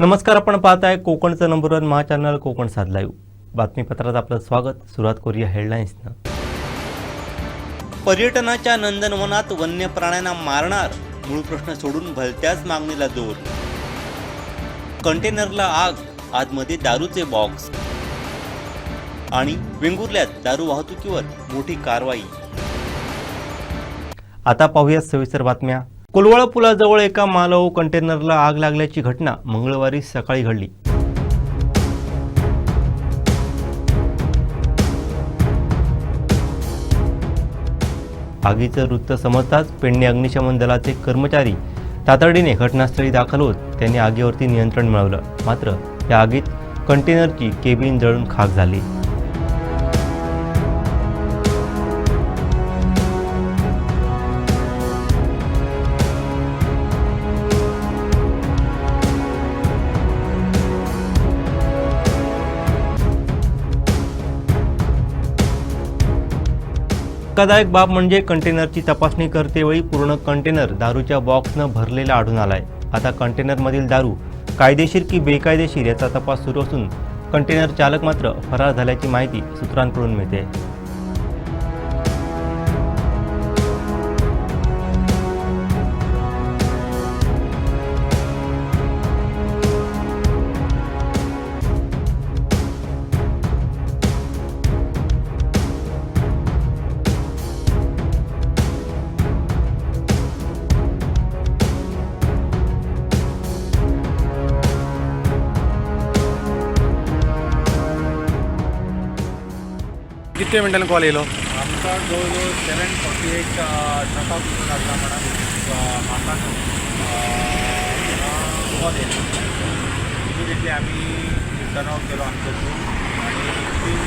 नमस्कार आपण पाहताय कोकणचं number one Maha channel Konkan Saad live बातमीपत्रात आपलं स्वागत. सुरुवात करूया हेडलाईन्सनं पर्यटनाच्या नंदनवनात वन्य प्राण्यांना मारणार? मूळ प्रश्न सोडून भलत्याच मागणीला जोर. कंटेनरला आग आतमध्ये दारूचे बॉक्स आणि वेंगुर्ल्यात दारू वाहतुकीवर मोठी कारवाई. आता पाहूया सविस्तर बातम्या. कोलवाळा पुलाजवळ एका मालवाहू कंटेनरला आग लागल्याची घटना मंगळवारी सकाळी घडली. आगीचं वृत्त समजताच पेडणे अग्निशमन दलाचे कर्मचारी तातडीने घटनास्थळी दाखल होत त्यांनी आगीवरती नियंत्रण मिळवलं. मात्र या आगीत कंटेनरची केबिन जळून खाक झाली. धक्कादायक बाब म्हणजे कंटेनरची तपासणी करतेवेळी पूर्ण कंटेनर दारूच्या बॉक्सनं भरलेला आढळून आलाय. आता कंटेनरमधील दारू कायदेशीर की बेकायदेशीर याचा तपास सुरू असून कंटेनर चालक मात्र फरार झाल्याची माहिती सूत्रांकडून मिळते. किती मिनटांनी कॉल येलो? आमचा जवळजवळ सेवन फॉर्टी एट टका कुठून लागला म्हणा म्हाका कॉल येयलो इमिडिएटली आमी टर्न आउट केलो आमचो थ्रू आनी तीन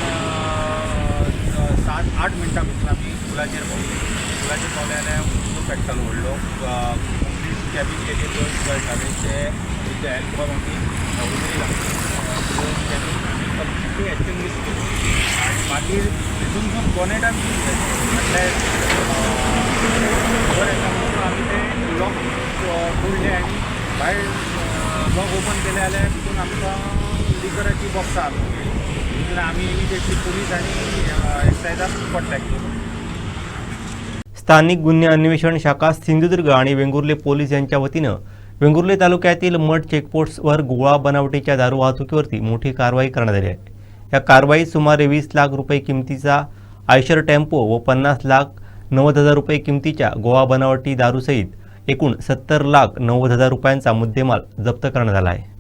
सात आठ मिनटां भितर आमी पुलाचेर पावली पुलाचेर पावले जाल्यार उदक पेट्टालो व्हडलो कंप्लीट कॅबीन एरिया कळटाले ते हेल्प करून आमी उदरी कंप्लिटली जो वर ते लॉक लॉक ओपन केले जाल्यार तितून आमकां लिकराची आमी पुलीस आनी एक्सायजाक स्थानिक गुन्हे अन्वेषण शाखा सिंधुदुर्ग आणि वेंगुर्ले पोलीस यांच्या वतीनं वेंगुर्ले तालुक्यातील मठ चेकपोस्टवर गोळा बनावटीच्या दारू वाहतुकीवरती मोठी कारवाई करण्यात आली आहे. या कारवाईत सुमारे वीस लाख रुपये किमतीचा आयशर टेम्पो व पन्नास लाख नव्वद हजार रुपये किमतीच्या गोवा बनावटी दारूसहित एकूण सत्तर लाख नव्वद हजार रुपयांचा मुद्देमाल जप्त करण्यात आला आहे.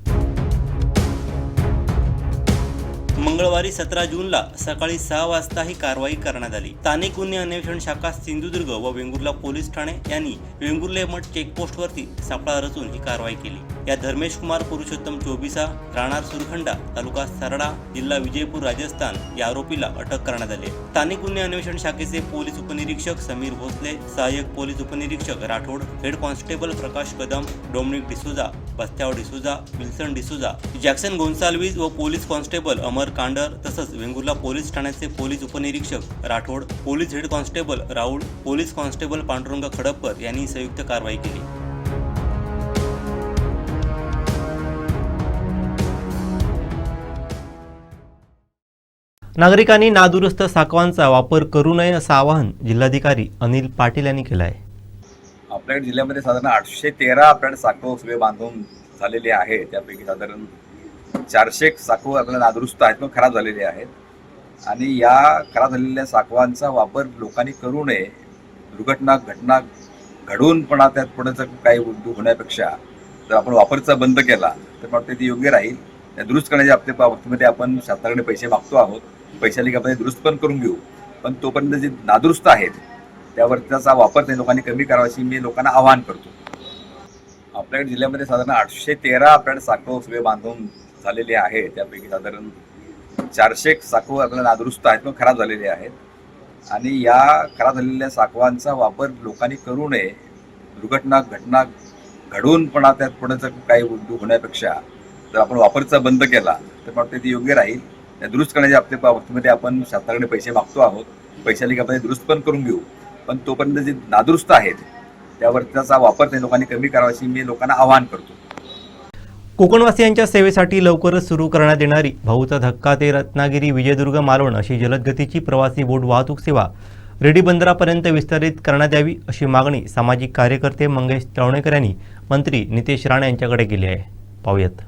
मंगळवारी सतरा जूनला सकाळी सहा वाजता ही कारवाई करण्यात आली. स्थानिक गुन्हे अन्वेषण शाखा सिंधुदुर्ग व वेंगुर्ला पोलीस ठाणे यांनी वेंगुर्ले मठ चेकपोस्टवरती सापळा रचून ही कारवाई केली. या धर्मेश कुमार पुरुषोत्तम चोबिसा राहणार सुरखंडा तालुका सरडा जिल्हा विजयपूर राजस्थान या आरोपीला अटक करण्यात आली स्थानिक गुन्हे अन्वेषण शाखेचे पोलीस उपनिरीक्षक समीर भोसले सहाय्यक पोलीस उपनिरीक्षक Rathod head constable Prakash Kadam Dominic D'Souza Bastyav D'Souza Wilson D'Souza Jackson Gonsalves व पोलीस कॉन्स्टेबल अमर कांडर तसंच वेंगुर्ला पोलीस ठाण्याचे पोलीस उपनिरीक्षक Rathod police head constable Raul police constable Pandurang Khadappar यांनी संयुक्त कारवाई केली. नागरिकांनी नादुरुस्त साकवांचा वापर करू नये असं आवाहन जिल्हाधिकारी अनिल पाटील यांनी केलं आहे आपल्याकडे जिल्ह्यामध्ये साधारण आठशे तेरा आपल्याकडे साखो सगळे बांधून झालेले आहे. त्यापैकी साधारण चारशे साखो आपल्याला नादुरुस्त आहेत किंवा खराब झालेले आहेत. आणि या खराब झालेल्या साखवांचा वापर लोकांनी करू नये. दुर्घटना घटना घडून पण त्यात पुण्याचं काही उद्योग होण्यापेक्षा जर आपण वापरचा बंद केला तर मला ते योग्य राहील. त्या दुरुस्त करण्याच्या आपल्या बाबतीमध्ये आपण शासनाकडे पैसे मागतो आहोत. पैशाला आपण दुरुस्त पण करून घेऊ. पण तोपर्यंत जे नादुरुस्त आहेत त्यावर त्याचा वापर ते लोकांनी कमी करावा अशी मी लोकांना आवाहन करतो. आपल्याकडे जिल्ह्यामध्ये साधारण आठशे तेरा आपल्याकडे साखो सगळे बांधून झालेले आहे त्यापैकी साधारण चारशे साखो आपल्याला नादुरुस्त आहेत किंवा खराब झालेले आहेत. आणि या खराब झालेल्या साखवांचा वापर लोकांनी करू नये. दुर्घटना घटना घडून पण त्यात पुण्याचं काही होण्यापेक्षा जर आपण वापरचा बंद केला तर मला वाटतं ते योग्य राहील. दुरुस्त करण्याच्या आपल्या बाबतीमध्ये आपण शासनाकडे पैसे मागतो आहोत. पैशाला आपण दुरुस्त पण करून घेऊ. पण तोपर्यंत जे नादुरुस्त आहेत त्यावर त्याचा वापर ते लोकांनी कमी करावा अशी मी लोकांना आवाहन करतो. कोकणवासियांच्या सेवेसाठी लवकरच सुरू करण्यात येणारी भाऊचा धक्का ते रत्नागिरी विजयदुर्ग मालवण अशी जलदगतीची प्रवासी बोट वाहतूक सेवा रेडी बंदरापर्यंत विस्तारित करण्यात यावी अशी मागणी सामाजिक कार्यकर्ते मंगेश तळवणेकर यांनी मंत्री नितेश राणे यांच्याकडे केली आहे. पाहूयात.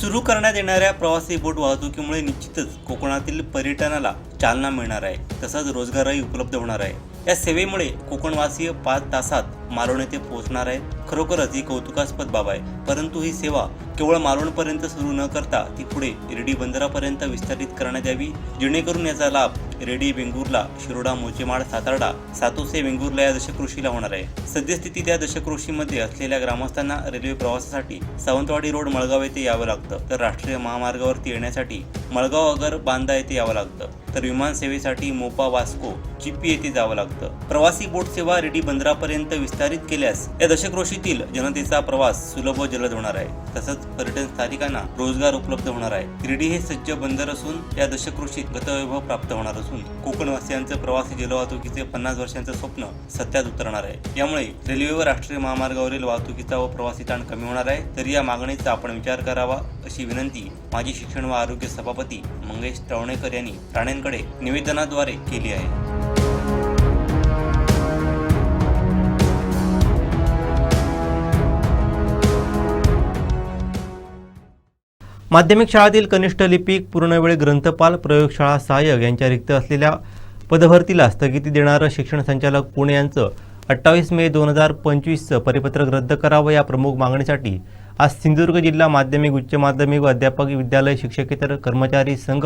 सुरू करण्यात येणाऱ्या प्रवासी बोट वाहतुकीमुळे निश्चितच कोकणातील पर्यटनाला चालना मिळणार आहे. तसंच रोजगारही उपलब्ध होणार आहे. या सेवेमुळे कोकणवासीय पाच तासात मालवण येथे पोहोचणार आहेत खरोखरच ही कौतुकास्पद बाब आहे. परंतु ही सेवा केवळ मालवणपर्यंत सुरू न करता ती पुढे रेडी बंदरापर्यंत विस्तारित करण्यात यावी जेणेकरून याचा लाभ रेडी वेंगुर्ला शिरोडा मोचेमाड सातारडा सातोसे वेंगुर्ला या दशकृषीला होणार आहे. सद्यस्थितीत या दशकृषीमध्ये असलेल्या ग्रामस्थांना रेल्वे प्रवासासाठी सावंतवाडी रोड मळगाव येथे यावं लागतं. तर राष्ट्रीय महामार्गावरती येण्यासाठी मळगाव अगर बांदा येथे यावं लागतं. तर विमान सेवेसाठी मोपा वास्को चिप्पी येथे जावं लागतं. प्रवासी बोट सेवा रेडी बंदरापर्यंत विस्तारित केल्यास या दशकृषीतील जनतेचा प्रवास सुलभ व जलद होणार आहे. तसंच पर्यटन स्थानिकांना रोजगार उपलब्ध होणार आहे. रेडी हे सज्ज बंदर असून या दशकृषीत गतवैभव प्राप्त होणार असून कोकणवासियांचं प्रवासी जलवाहतुकीचे पन्नास वर्षांचं स्वप्न सत्यात उतरणार आहे. यामुळे रेल्वे व राष्ट्रीय महामार्गावरील वाहतुकीचा व प्रवासी ताण कमी होणार आहे. तर या मागणीचा आपण विचार करावा अशी विनंती माजी शिक्षण व आरोग्य सभापती मंगेश तळवणेकर यांनी राणेंकडे निवेदनाद्वारे केली आहे. माध्यमिक शाळातील कनिष्ठ लिपिक पूर्णवेळ ग्रंथपाल प्रयोगशाळा सहाय्यक यांच्या रिक्त असलेल्या पदभरतीला स्थगिती देणारं शिक्षण संचालक पुणे यांचं अठ्ठावीस मे दोन हजार पंचवीसचं परिपत्रक रद्द करावं या प्रमुख मागणीसाठी आज सिंधुदुर्ग जिल्हा माध्यमिक उच्च माध्यमिक व अध्यापक विद्यालय शिक्षकेतर कर्मचारी संघ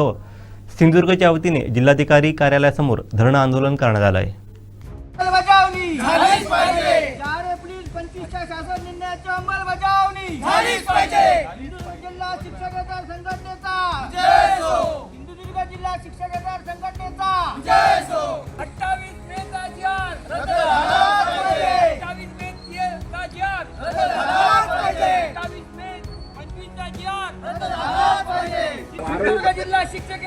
सिंधुदुर्गच्या वतीने जिल्हाधिकारी कार्यालयासमोर धरणं आंदोलन करण्यात आलं आहे अंमलबजावणी सिंधुदुर्ग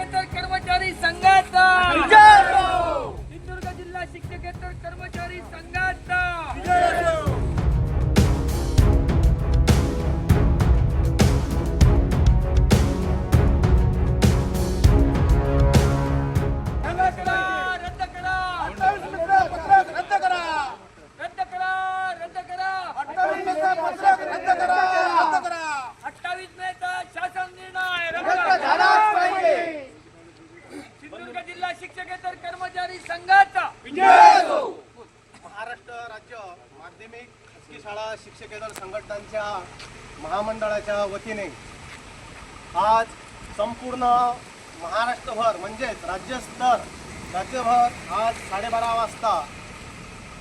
माध्यमिक खासगी शाळा शिक्षकेतर संघटनांच्या महामंडळाच्या वतीने. आज संपूर्ण महाराष्ट्रभर म्हणजेच राज्यस्तर राज्यभर आज साडेबारा वाजता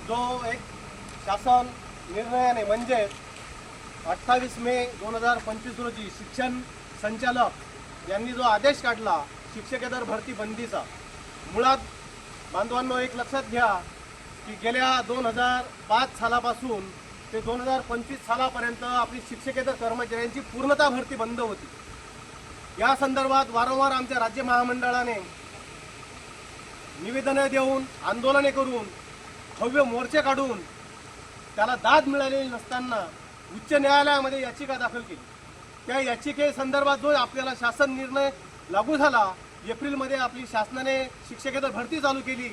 जो एक शासन निर्णयाने म्हणजेच अठ्ठावीस मे दोन हजार पंचवीस रोजी शिक्षण संचालक यांनी जो आदेश काढला शिक्षकेतर भरती बंदीचा. मुळात बांधवांनो एक लक्षात घ्या की गेल्या दोन हजार पाच सालापासून ते दोन हजार पंचवीस सालापर्यंत आपली शिक्षकेतर कर्मचाऱ्यांची पूर्णता भरती बंद होती. या संदर्भात वारंवार आमच्या राज्य महामंडळाने निवेदनं देऊन आंदोलने करून भव्य मोर्चे काढून त्याला दाद मिळालेली नसताना उच्च न्यायालयामध्ये याचिका दाखल केली. त्या याचिकेसंदर्भात जो आपल्याला शासन निर्णय लागू झाला एप्रिलमध्ये आपली शासनाने शिक्षकेतर भरती चालू केली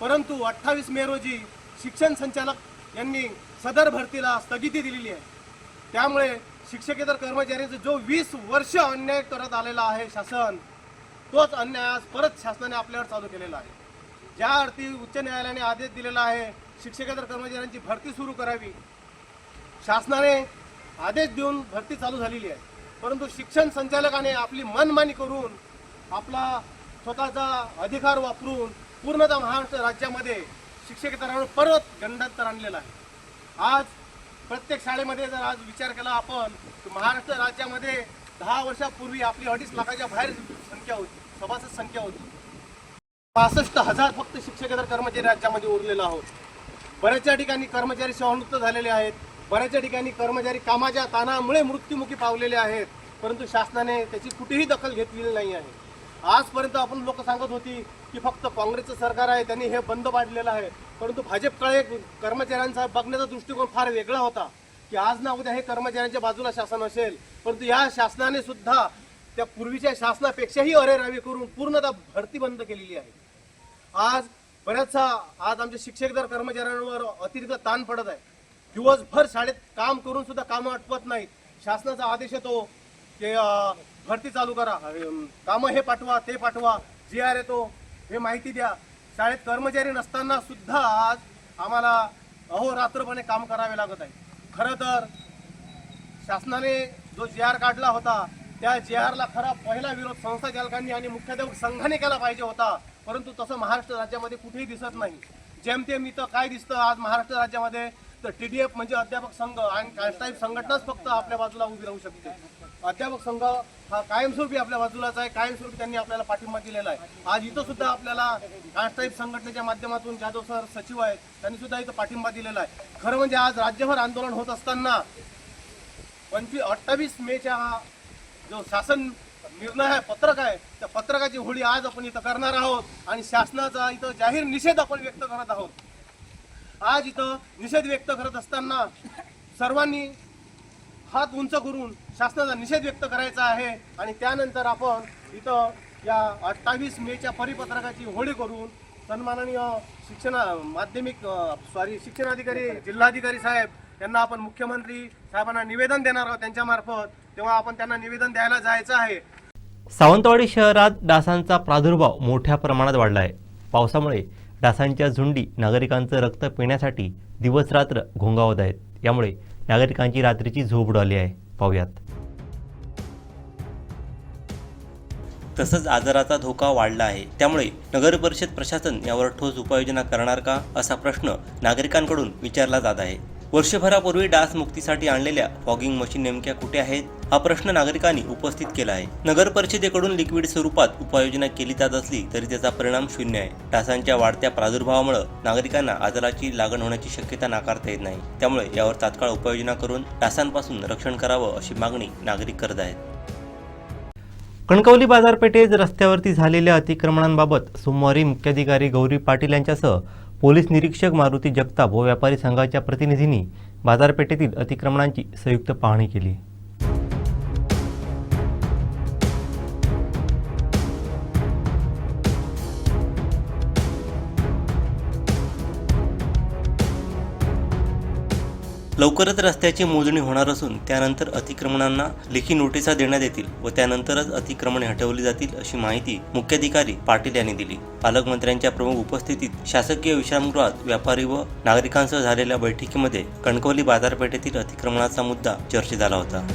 परंतु अठ्ठावीस मे रोजी शिक्षण संचालक यांनी सदर भरतीला स्थगिती दिलेली आहे. त्यामुळे शिक्षकेतर कर्मचाऱ्यांचा जो वीस वर्ष अन्याय करत आलेला आहे शासन तोच अन्याय आज परत शासनाने आपल्यावर चालू केलेला आहे. ज्या अर्थी उच्च न्यायालयाने आदेश दिलेला आहे शिक्षकेतर कर्मचाऱ्यांची भरती सुरू करावी. शासनाने आदेश देऊन भरती चालू झालेली आहे. परंतु शिक्षण संचालकाने आपली मनमानी करून आपला स्वतःचा अधिकार वापरून पूर्णतः महाराष्ट्र राज्यामध्ये शिक्षकेतरावर परत गंडांतर आणलेला आहे. आज प्रत्येक शाळेमध्ये जर आज विचार केला आपण तर महाराष्ट्र राज्यामध्ये दहा वर्षापूर्वी आपली अडीच लाखाच्या बाहेर संख्या होती सभासद संख्या होती. पासष्ट हजार फक्त शिक्षकेतर कर्मचारी राज्यामध्ये उरलेला आहोत. बऱ्याचशा ठिकाणी कर्मचारी सेवानिवृत्त झालेले आहेत. बऱ्याचशा ठिकाणी कर्मचारी कामाच्या ताणामुळे मृत्युमुखी पावलेले आहेत. परंतु शासनाने त्याची कुठेही दखल घेतलेली नाही आहे. आजपर्यंत आपण लोक सांगत होती की फक्त काँग्रेसचं सरकार आहे त्यांनी हे बंद पाडलेलं आहे. परंतु भाजपकडे कर्मचाऱ्यांचा बघण्याचा दृष्टिकोन फार वेगळा होता की आज ना उद्या हे कर्मचाऱ्यांच्या बाजूला शासन असेल. परंतु या शासनाने सुद्धा त्या पूर्वीच्या शासनापेक्षाही अरेरावी करून पूर्णतः भरती बंद केलेली आहे. आज बऱ्याचसा आज आमच्या शिक्षकदार कर्मचाऱ्यांवर अतिरिक्त ताण पडत आहे. दिवसभर शाळेत काम करून सुद्धा कामं आटपत नाहीत. शासनाचा आदेश येतो की अं, भरती चालू करा. कामं हे पाठवा ते पाठवा. जी आर येतो हे माहिती द्या. शाळेत कर्मचारी नसताना सुद्धा आज आम्हाला अहोरात्रपणे काम करावे लागत आहे. खरं तर शासनाने जो जी आर काढला होता त्या जी आरला खरा पहिला विरोध संस्था चालकांनी आणि मुख्याध्यापक संघाने केला पाहिजे होता. परंतु तसं महाराष्ट्र राज्यामध्ये कुठेही दिसत नाही. जेमतेम इथं काय दिसतं आज महाराष्ट्र राज्यामध्ये? तर टी डी एफ म्हणजे अध्यापक संघ आणि कॉन्स्टाईप संघटनाच फक्त आपल्या बाजूला उभी राहू शकते. अध्यापक संघ हा कायमस्वरूपी आपल्या बाजूलाच आहे. कायमस्वरूपी त्यांनी आपल्याला पाठिंबा दिलेला आहे. आज इथं सुद्धा आपल्याला कॉन्स्टाईप संघटनेच्या माध्यमातून जाधव सर सचिव आहेत. त्यांनी सुद्धा इथं पाठिंबा दिलेला आहे. खरं म्हणजे आज राज्यभर आंदोलन होत असताना पंचवीस अठ्ठावीस मेच्या हा जो शासन निर्णय आहे पत्रक आहे त्या पत्रकाची होळी आज आपण इथं करणार आहोत आणि शासनाचा इथं जाहीर निषेध आपण व्यक्त करत आहोत. आज इथं निषेध व्यक्त करत असताना सर्वांनी हात उंच करून शासनाचा निषेध व्यक्त करायचा आहे आणि त्यानंतर आपण इथं या अठ्ठावीस मेच्या परिपत्रकाची होळी करून सन्माननीय शिक्षणा माध्यमिक सॉरी शिक्षणाधिकारी जिल्हाधिकारी साहेब यांना आपण मुख्यमंत्री साहेबांना निवेदन देणार आहोत त्यांच्या मार्फत तेव्हा आपण त्यांना निवेदन द्यायला जायचं आहे. सावंतवाडी शहरात डासांचा प्रादुर्भाव मोठ्या प्रमाणात वाढला आहे. पावसामुळे डासांच्या झुंडी नागरिकांचं रक्त पिण्यासाठी दिवसरात्र घोंगावत आहेत. यामुळे नागरिकांची रात्रीची झोप उडाली आहे. पाहुयात. तसंच आजाराचा धोका वाढला आहे. त्यामुळे नगर परिषद प्रशासन यावर ठोस उपाययोजना करणार का असा प्रश्न नागरिकांकडून विचारला जात आहे. वर्षभरापूर्वी डास मुक्तीसाठी आणलेल्या फॉगिंग मशीन नेमक्या कुठे आहेत? हा प्रश्न नागरिकांनी उपस्थित केला आहे. नगर परिषदेकडून लिक्विड स्वरूपात उपाययोजना केली जात असली तरी त्याचा परिणाम शून्य आहे. डासांच्या वाढत्या प्रादुर्भावामुळे नागरिकांना आजाराची लागण होण्याची शक्यता नाकारता येत नाही. त्यामुळे यावर तात्काळ उपाययोजना करून डासांपासून रक्षण करावं अशी मागणी नागरिक करत आहेत. कणकवली बाजारपेठेत रस्त्यावरती झालेल्या अतिक्रमणांबाबत सोमवारी मुख्याधिकारी गौरी पाटील यांच्यासह पोलीस निरीक्षक मारुती जगताप व व्यापारी संघाच्या प्रतिनिधींनी बाजारपेठेतील अतिक्रमणांची संयुक्त पाहणी केली. लवकरच रस्त्याची मोजणी होणार असून त्यानंतर अतिक्रमणांना लेखी नोटिसा देण्यात येतील व त्यानंतरच अतिक्रमणे हटवली जातील अशी माहिती मुख्याधिकारी पाटील यांनी दिली. पालकमंत्र्यांच्या प्रमुख उपस्थितीत शासकीय विश्रामगृहात व्यापारी व नागरिकांसह झालेल्या बैठकीमध्ये कणकवली बाजारपेठेतील अतिक्रमणाचा मुद्दा चर्चेत आला होता.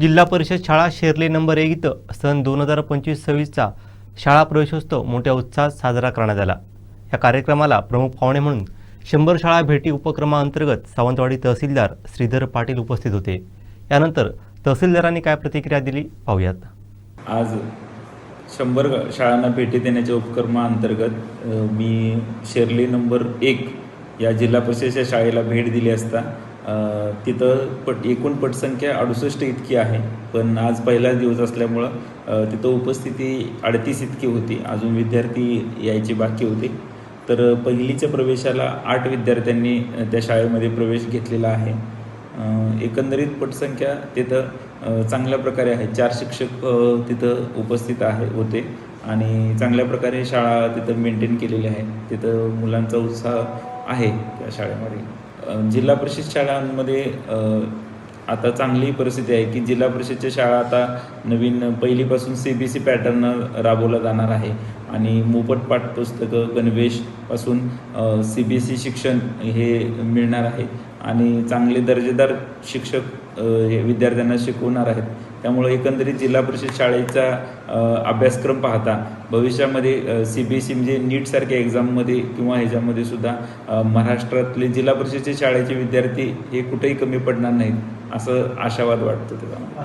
जिल्हा परिषद शाळा शेर्ले नंबर एक इथं सन दोन हजार पंचवीस सव्वीसचा शाळा प्रवेशोत्सव मोठ्या उत्साहात साजरा करण्यात आला. या कार्यक्रमाला प्रमुख पाहुणे म्हणून शंभर शाळा भेटी उपक्रमाअंतर्गत सावंतवाडी तहसीलदार श्रीधर पाटील उपस्थित होते. यानंतर तहसीलदारांनी काय प्रतिक्रिया दिली पाहूयात. आज शंभर शाळांना भेटी देण्याच्या उपक्रमाअंतर्गत मी शेरले नंबर एक या जिल्हा परिषदेच्या शाळेला भेट दिली असता तिथं पट एकूण पटसंख्या अडुसष्ट इतकी आहे. पण आज पहिला दिवस असल्यामुळं तिथं उपस्थिती अडतीस इतकी होती. अजून विद्यार्थी यायचे बाकी होते. तर पहिलीच्या प्रवेशाला आठ विद्यार्थ्यांनी त्या शाळेमध्ये प्रवेश घेतलेला आहे. एकंदरीत पटसंख्या तिथं चांगल्या प्रकारे आहे. चार शिक्षक तिथं उपस्थित आहे होते. आणि चांगल्या प्रकारे शाळा तिथं मेंटेन केलेली आहे. तिथं मुलांचा उत्साह आहे त्या शाळेमध्ये. जिल्हा परिषद शाळांमध्ये आता चांगली परिस्थिती आहे की जिल्हा परिषदच्या शाळा आता नवीन पहिलीपासून सी बी सी पॅटर्न राबवला जाणार आहे. आणि मोफत पाठपुस्तकं गणवेशपासून सी बी एस शिक्षण हे मिळणार आहे. आणि चांगले दर्जेदार शिक्षक हे विद्यार्थ्यांना शिकवणार आहेत. त्यामुळे एकंदरीत जिल्हा परिषद शाळेचा अभ्यासक्रम पाहता भविष्यामध्ये सी बी एस ई म्हणजे नीटसारख्या एक्झाममध्ये किंवा ह्याच्यामध्ये सुद्धा महाराष्ट्रातले जिल्हा परिषदचे शाळेचे विद्यार्थी हे कुठेही कमी पडणार नाहीत असं आशावाद वाटतो त्याचा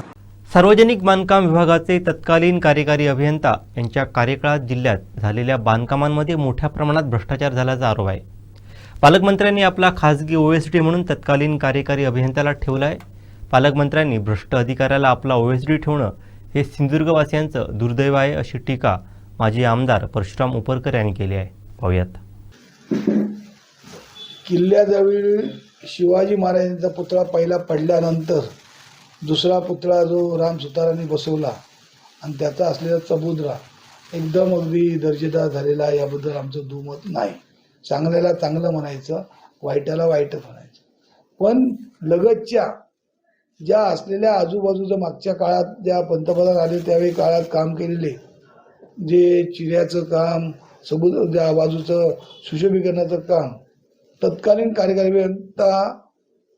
सार्वजनिक बांधकाम विभागाचे तत्कालीन कार्यकारी अभियंता यांच्या कार्यकाळात जिल्ह्यात झालेल्या बांधकामांमध्ये मोठ्या प्रमाणात भ्रष्टाचार झाल्याचा आरोप आहे. पालकमंत्र्यांनी आपला खासगी ओएसडी म्हणून तत्कालीन कार्यकारी अभियंत्याला ठेवला आहे पालकमंत्र्यांनी भ्रष्ट अधिकाऱ्याला आपला ओएसडी ठेवणं हे सिंधुदुर्गवासियांचं दुर्दैव आहे अशी टीका माजी आमदार परशुराम उपरकर यांनी केली आहे. पाहूयात. किल्ल्याजवळ शिवाजी महाराजांचा पुतळा पहिला पडल्यानंतर दुसरा पुतळा जो राम सुतारांनी बसवला आणि त्याचा असलेला चबुद्रा एकदम अगदी दर्जेदार झालेला आहे याबद्दल आमचं दुमत नाही. चांगल्याला चांगलं म्हणायचं वाईटाला वाईटच म्हणायचं. पण लगतच्या ज्या असलेल्या आजूबाजूच्या मागच्या काळात ज्या पंतप्रधान आले त्यावेळी काळात काम केलेले जे चिऱ्याचं काम समुद्र ज्या बाजूचं सुशोभीकरणाचं काम तत्कालीन कार्यकारी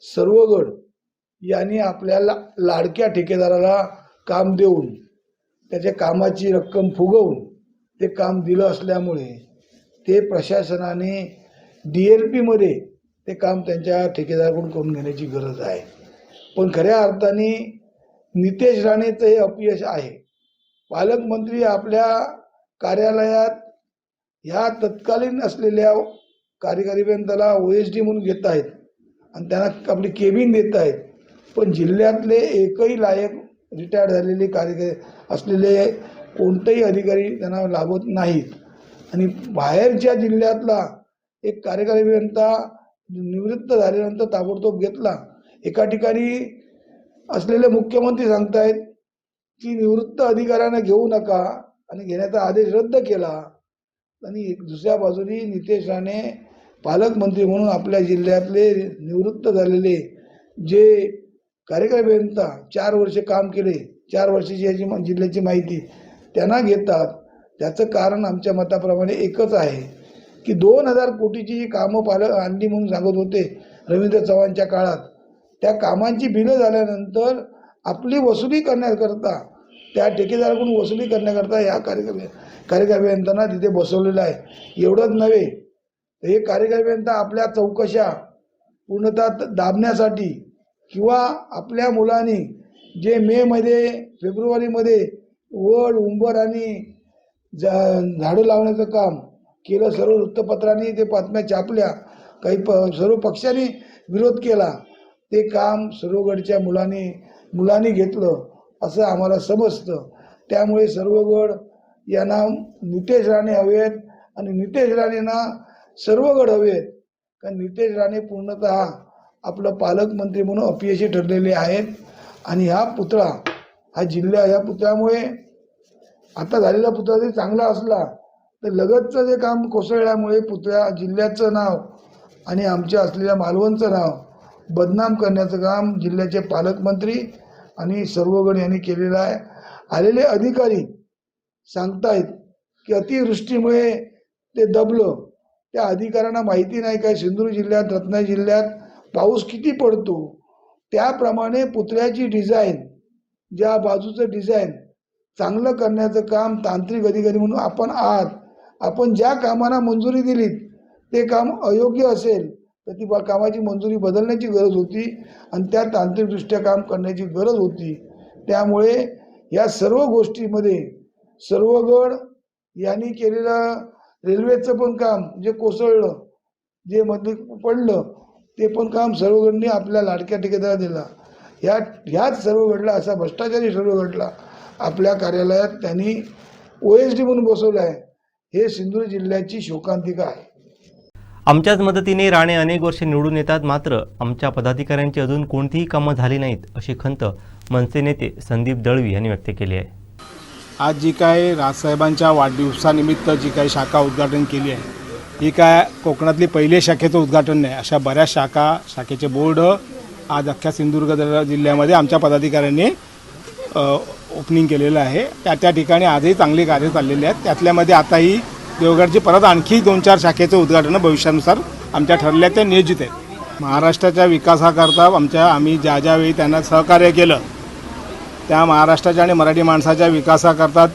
सर्वगड यांनी आपल्याला लाडक्या ठेकेदाराला काम देऊन त्याच्या कामाची रक्कम फुगवून ते काम दिलं असल्यामुळे ते प्रशासनाने डी एल पीमध्ये ते काम त्यांच्या ठेकेदाराकडून करून घेण्याची गरज आहे. पण खऱ्या अर्थाने नितेश राणेचं हे अपयश आहे. पालकमंत्री आपल्या कार्यालयात ह्या तत्कालीन असलेल्या कार्यकारी अभियंत्याला ओ एस डी म्हणून घेत आहेत आणि त्यांना आपली केबिन देत आहेत. पण जिल्ह्यातले एकही लायक रिटायर्ड झालेले कार्यकारी असलेले कोणतेही अधिकारी त्यांना लाभत नाहीत. आणि बाहेरच्या जिल्ह्यातला एक कार्यकारी अभियंता निवृत्त झाल्यानंतर ताबडतोब घेतला. एका ठिकाणी असलेले मुख्यमंत्री सांगतायत की निवृत्त अधिकाऱ्यांना घेऊ नका आणि घेण्याचा आदेश रद्द केला. आणि एक दुसऱ्या बाजूनी नितेश राणे पालकमंत्री म्हणून आपल्या जिल्ह्यातले निवृत्त झालेले जे कार्यकारी चार वर्ष काम केले चार वर्षाची याची जिल्ह्याची माहिती त्यांना घेतात. त्याचं कारण आमच्या मताप्रमाणे एकच आहे की दोन हजार कोटीची जी कामं पालक आणली म्हणून सांगत होते रवींद्र चव्हाणच्या काळात. त्या कामांची बिलं झाल्यानंतर आपली वसुली करण्याकरता त्या ठेकेदाराकडून वसुली करण्याकरता या कार्यक्रम कार्यकारी अभियंत्यांना तिथे बसवलेलं आहे. एवढंच नव्हे तर हे कार्यकारी अभियंता आपल्या चौकशा पूर्णतः दाबण्यासाठी किंवा आपल्या मुलांनी जे मेमध्ये फेब्रुवारीमध्ये वड उंबर आणि झा झाडं लावण्याचं काम केलं सर्व वृत्तपत्रांनी ते बातम्या छापल्या काही प सर्व पक्षांनी विरोध केला ते काम सर्वगडच्या मुलांनी मुलांनी घेतलं असं आम्हाला समजतं. त्यामुळे सर्वगड यांना नितेश राणे हवेत आणि नितेश राणेंना सर्वगड हवेत. कारण नितेश राणे पूर्णतः आपलं पालकमंत्री म्हणून अपयशी ठरलेले आहेत. आणि हा पुतळा हा जिल्हा ह्या पुतळ्यामुळे आता झालेला पुतळा जरी चांगला असला तर लगतचं जे काम कोसळल्यामुळे पुतळ्या जिल्ह्याचं नाव आणि आमच्या असलेल्या मालवणचं नाव बदनाम करण्याचं काम जिल्ह्याचे पालकमंत्री आणि सर्वगण यांनी केलेलं आहे. आलेले अधिकारी सांगतायत की अतिवृष्टीमुळे ते दबलं. त्या अधिकाऱ्यांना माहिती नाही काय सिंधुदुर्ग जिल्ह्यात रत्नागिरी जिल्ह्यात पाऊस किती पडतो? त्याप्रमाणे पुतळ्याची डिझाईन ज्या बाजूचं डिझाईन चांगलं करण्याचं काम तांत्रिक अधिकारी म्हणून आपण आहात. आपण ज्या कामांना मंजुरी दिलीत ते काम अयोग्य असेल. तर ती बा- कामाची मंजुरी बदलण्याची गरज होती आणि त्या तांत्रिकदृष्ट्या काम करण्याची गरज होती. त्यामुळे या सर्व गोष्टीमध्ये सर्वगड यांनी केलेलं रेल्वेचं पण काम जे कोसळलं जे मध्ये पडलं ते पण काम सर्वगडनी आपल्या लाडक्या ठेकेदाराला दिला. ह्या ह्याच सर्वगडला असा भ्रष्टाचारी सर्वगडला आपल्या कार्यालयात त्यांनी ओ एस डी म्हणून बसवलं आहे. हे सिंधुदुर्ग जिल्ह्याची शोकांतिका आहे. आमच्याच मदतीने राणे अनेक वर्षे निवडून येतात मात्र आमच्या पदाधिकाऱ्यांची अजून कोणतीही कामं झाली नाहीत अशी खंत मनसे नेते संदीप दळवी यांनी व्यक्त केली आहे. आज जी काय राजसाहेबांच्या वाढदिवसानिमित्त जी काही शाखा उद्घाटन केली आहे ही काय कोकणातली पहिली शाखेचं उद्घाटन नाही अशा बऱ्याच शाखा शाखेचे बोर्ड आज अख्ख्या सिंधुदुर्ग जिल्ह्यामध्ये आमच्या पदाधिकाऱ्यांनी ओपनिंग केलेलं आहे. त्या त्या ठिकाणी आजही चांगली कार्य चाललेली आहेत. त्यातल्यामध्ये आताही देवगडची परत आणखी दोन चार शाखेचं उद्घाटन भविष्यानुसार आमच्या ठरल्या त्या नियोजित आहेत महाराष्ट्राच्या विकासाकरता आमच्या आम्ही ज्या ज्यावेळी त्यांना सहकार्य केलं त्या महाराष्ट्राच्या आणि मराठी माणसाच्या विकासाकरता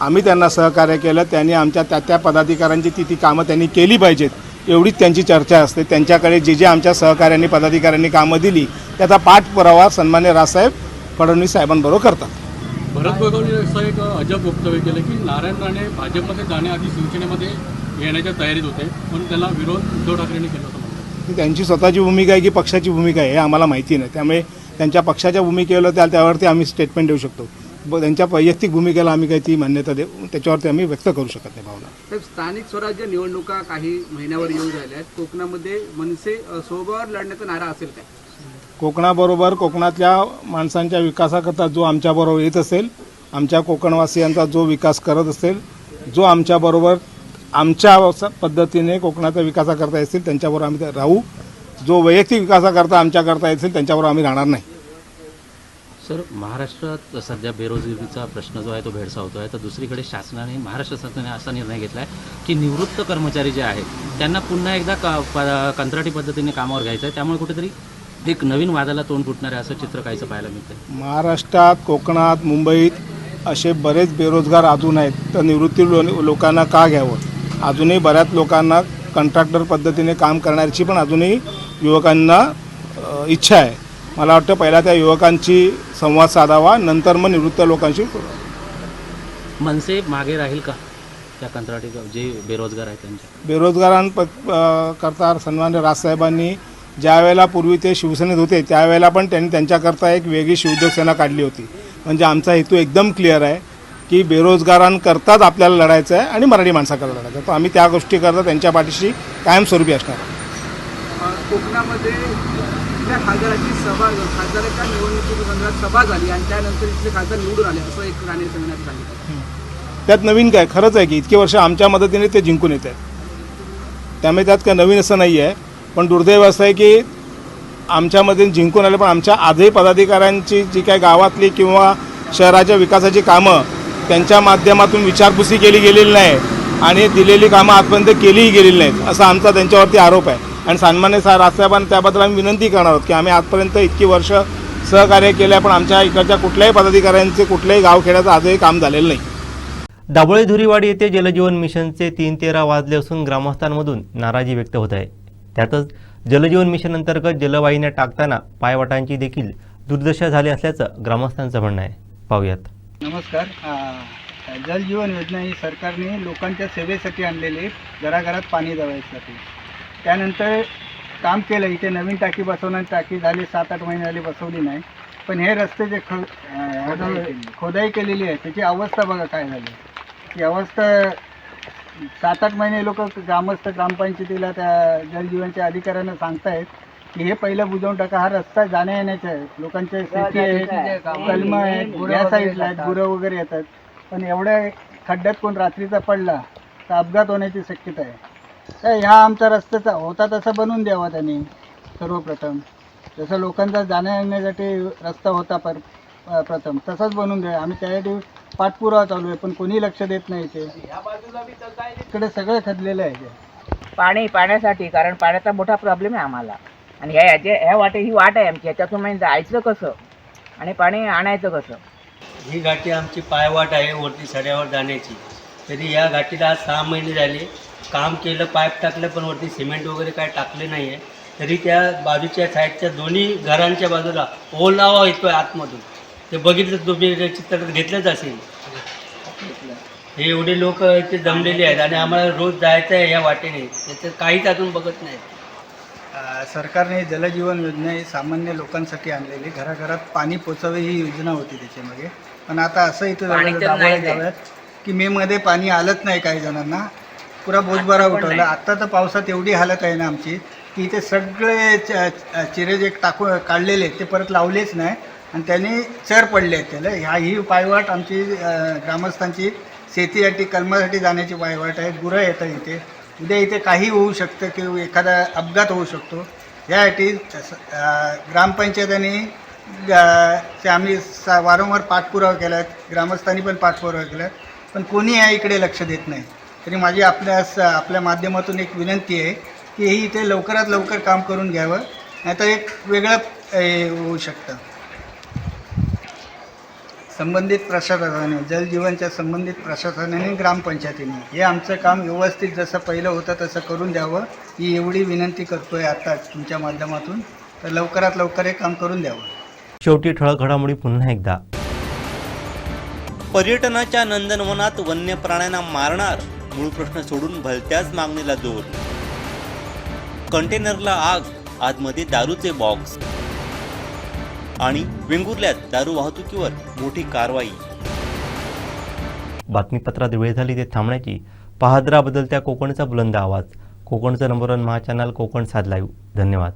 आम्ही त्यांना सहकार्य केलं. त्यांनी आमच्या त्या त्या पदाधिकाऱ्यांची ती ती कामं त्यांनी केली पाहिजेत. एवढीच त्यांची चर्चा असते. त्यांच्याकडे जे जे आमच्या सहकाऱ्यांनी पदाधिकाऱ्यांनी कामं दिली त्याचा पाठपुरावा सन्मान्य राजसाहेब फडणवीस साहेबांबरोबर करतात. भरत गोगावले असं एक अजब वक्तव्य केलं की नारायण राणे भाजपमध्ये जाण्याआधी शिवसेनेमध्ये येण्याच्या तयारीत होते. पण त्याला विरोध उद्धव ठाकरेंनी केला होता. ती त्यांची स्वतःची भूमिका आहे की पक्षाची भूमिका आहे हे आम्हाला माहिती नाही. त्यामुळे त्यांच्या पक्षाच्या भूमिकेला त्या त्यावरती आम्ही स्टेटमेंट देऊ शकतो. ब- त्यांच्या वैयक्तिक भूमिकेला आम्ही काही ती मान्यता देऊ त्याच्यावरती आम्ही व्यक्त करू शकत नाही भावना. साहेब स्थानिक स्वराज्य निवडणुका काही महिन्यावर येऊन राहिल्या आहेत. कोकणामध्ये मनसे सोबत लढण्याचा नारा असेल काय? कोकणाबरोबर कोकणातल्या माणसांच्या विकासाकरता जो आमच्याबरोबर येत असेल आमच्या कोकणवासियांचा जो विकास करत असेल जो आमच्याबरोबर आमच्या पद्धतीने पद्धतीने विकासा विकासाकरता येतील त्यांच्याबरोबर आम्ही राहू. जो वैयक्तिक विकासाकरता आमच्याकरता येतील त्यांच्याबरोबर आम्ही राहणार नाही. सर महाराष्ट्रात सध्या बेरोजगारीचा प्रश्न जो आहे तो भेडसावतो आहे तर दुसरीकडे शासनाने महाराष्ट्र शासनाने असा निर्णय घेतला आहे की निवृत्त कर्मचारी जे आहेत त्यांना पुन्हा एकदा क कंत्राटी पद्धतीने कामावर घ्यायचं आहे त्यामुळे कुठेतरी एक नवीन वादाला तोंड फुटणार आहे असं चित्र काहीचं पाहायला मिळतं महाराष्ट्रात कोकणात मुंबईत असे बरेच बेरोजगार अजून आहेत. तर निवृत्ती लो लोकांना का घ्यावं? अजूनही बऱ्याच लोकांना कंट्रॅक्टर पद्धतीने काम करण्याची पण अजूनही युवकांना इच्छा आहे. मला वाटतं पहिला त्या युवकांची संवाद साधावा नंतर मग निवृत्त लोकांशी मनसे मागे राहील का त्या कंत्राटी जे बेरोजगार आहेत त्यांच्या? बेरोजगारांप अ, करता सन्मान्य राजसाहेबांनी ज्या वेळेला पूर्वी ते शिवसेनेत होते त्यावेळेला पण त्यांनी त्यांच्याकरता एक वेगळी शिवोद्योग सेना काढली होती. म्हणजे आमचा हेतू एकदम क्लिअर आहे की बेरोजगारांकरताच आपल्याला लढायचं आहे आणि मराठी माणसाकरता लढायचं आहे. तर आम्ही त्या गोष्टी करता त्यांच्या पाठीशी कायमस्वरूपी असणार कोकणामध्ये खासदाराची सभा खासदाराच्या निवडणुकीसंदर्भात सभा झाली आणि त्यानंतर इथले खासदार निवडून आले असं एक राणे सांगितलं त्यात नवीन काय? खरंच आहे की इतके वर्ष आमच्या मदतीने ते जिंकून येत आहेत. त्यामुळे त्यात काय नवीन असं नाही आहे पण दुर्दैव असं आहे की आमच्यामध्ये जिंकून आले पण आमच्या आजही पदाधिकाऱ्यांची जी काय गावातली किंवा शहराच्या विकासाची कामं त्यांच्या माध्यमातून विचारपुसी केली गेलेली नाही आणि दिलेली कामं आजपर्यंत केलीही गेलेली नाहीत असा आमचा त्यांच्यावरती आरोप आहे. आणि सन्मान्य सा राजसाहेबांना त्याबद्दल आम्ही विनंती करणार आहोत की आम्ही आजपर्यंत इतकी वर्ष सहकार्य केलं आहे पण आमच्या इकडच्या कुठल्याही पदाधिकाऱ्यांचे कुठल्याही गावखेड्याचं आजही काम झालेलं नाही. दाबोळे धुरीवाडी येथे जलजीवन मिशनचे तीन तेरा वाजले असून ग्रामस्थांमधून नाराजी व्यक्त होत आहे. त्यातच जलजीवन मिशन अंतर्गत जलवाहिन्या टाकताना पायवाटांची देखील दुर्दशा झाली असल्याचं ग्रामस्थांचं म्हणणं आहे. पाहूयात. नमस्कार. जल जलजीवन योजना ही सरकारने लोकांच्या सेवेसाठी आणलेली घराघरात पाणी दवायसाठी. त्यानंतर काम केलं. इथे नवीन टाकी बसवणार. टाकी झाली सात आठ महिने झाली बसवली नाही. पण हे रस्ते जे ख खोदाई केलेली आहे त्याची अवस्था बघा काय झाली. ती अवस्था सात आठ महिने लोक ग्रामस्थ ग्रामपंचायतीला त्या जलजीवनच्या अधिकाऱ्यांना सांगतायत की हे पहिलं बुजवून टाका हा रस्ता जाण्या येण्याचा आहे. लोकांच्या शेती आहेत कलम आहेत या साईडला आहेत गुरं वगैरे येतात. पण एवढ्या खड्ड्यात कोण रात्रीचा पडला तर अपघात होण्याची शक्यता आहे. तर ह्या आमचा रस्त्याचा होता तसा बनवून द्यावा त्यांनी सर्वप्रथम. जसं लोकांचा जाण्या येण्यासाठी रस्ता होता पर प्रथम तसाच बनवून द्या आम्ही त्यासाठी पाठपुरावा चालू आहे पण कोणी लक्ष देत नाही इथे. इकडे सगळं खदलेलं आहे इथे. पाणी पाण्यासाठी कारण पाण्याचा मोठा प्रॉब्लेम आहे आम्हाला. आणि ह्या ह्याच्या ह्या वाटे ही वाट आहे आमची. ह्याच्यातून म्हणजे जायचं कसं? आणि पाणी आणायचं कसं? ही घाटी आमची पायवाट आहे वरती सड्यावर जाण्याची. तरी या घाटीला आज सहा महिने झाले. काम केलं पाईप टाकलं पण वरती सिमेंट वगैरे काय टाकले नाही आहे तरी त्या बाजूच्या साईडच्या दोन्ही घरांच्या बाजूला ओलावा येतोय आतमधून. ते बघितलं तुम्ही चित्रात घेतलंच असेल. हे एवढे लोक इथे जमलेले आहेत आणि आम्हाला रोज जायचं आहे या वाटेने. त्याचं काहीच अजून बघत नाही सरकारने जलजीवन योजना ही सामान्य लोकांसाठी आणलेली. घराघरात पाणी पोचावे ही योजना होती त्याच्यामागे. पण आता असं इथं की मे मध्ये पाणी आलंच नाही काही जणांना. पुरा बोजबारा उठवला. आता तर पावसात एवढी हालत आहे ना आमची की इथे सगळे चिरे जे टाकू काढलेले आहेत. ते परत लावलेच नाही. आणि त्यांनी चर पडले आहेत त्याला. ह्या ही पायवाट आमची ग्रामस्थांची शेतीसाठी कलमासाठी जाण्याची पायवाट आहे गुरं येतात इथे. उद्या इथे काही होऊ शकतं किंवा एखादा अपघात होऊ शकतो. यासाठी स- ग्रामपंचायतांनी ते आम्ही सा वारंवार पाठपुरावा केला आहे ग्रामस्थांनी पण पाठपुरावा केला आहे पण कोणी या इकडे लक्ष देत नाही. तरी माझी आपल्या स- आपल्या माध्यमातून एक विनंती आहे की ही इथे लवकरात लवकर काम करून घ्यावं. नाहीतर एक वेगळं होऊ शकतं. संबंधित प्रशासनाने जलजीवनच्या संबंधित प्रशासनाने ग्रामपंचायतीने. हे आमचं काम व्यवस्थित जसं पहिलं होतं तसं करून द्यावं. ही एवढी विनंती करतोय आता तुमच्या माध्यमातून. तर लवकरात लवकर हे काम करून द्यावं. शेवटी ठळक घडामोडी पुन्हा एकदा. पर्यटनाच्या नंदनवनात वन्य प्राण्यांना मारणार? मूळ प्रश्न सोडून भलत्याच मागणीला जोर कंटेनरला आग आतमध्ये दारूचे बॉक्स. आणि वेंगुर्ल्यात दारू वाहतुकीवर मोठी कारवाई. बातमीपत्रात वेळ झाली ते थांबण्याची. पाहद्रा बदलत्या कोकणचा बुलंद आवाज. कोकणचं number one Maha channel Konkan Saad live धन्यवाद.